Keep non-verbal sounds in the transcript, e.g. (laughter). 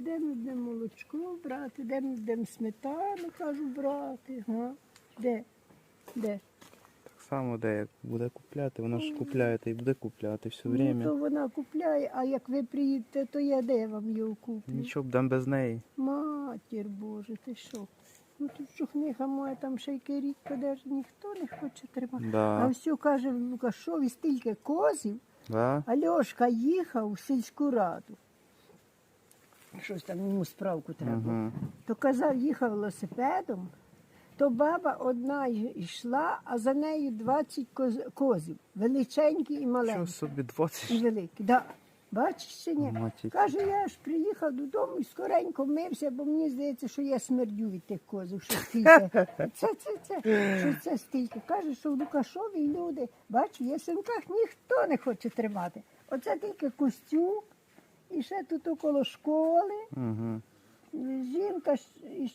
йдемо, йдемо молочко брати, йдемо, йдемо сметану, кажу, брати. Га? Де? Де? Так само, де як буде купляти, вона ж купляє та й буде купляти все Ну, время. то вона купляє, а як ви приїдете, то я де вам його куплю? Нічого б дам без неї. Матір Боже, ти що? Ну тут чухниха моя, там ще й рік подержи, ніхто не хоче тримати. А Да. все каже Лукашові стільки козів, Да? а Льошка їхав в сільську раду. Щось там йому справку треба. Угу. То казав, їхав велосипедом, то баба одна йшла, а за нею 20 коз- козів, величенькі і Що маленькі, собі і великі. Да. Бачиш чи ні? Матір. Каже, я ж приїхав додому і скоренько мився, бо мені здається, що я смердю від тих козів, що стільки. (laughs) Це, це, це, що це стільки. Каже, що в Лукашові люди, бачу, в ясенках ніхто не хоче тримати. Оце тільки Костюк, і ще тут около школи. Угу. Жінка із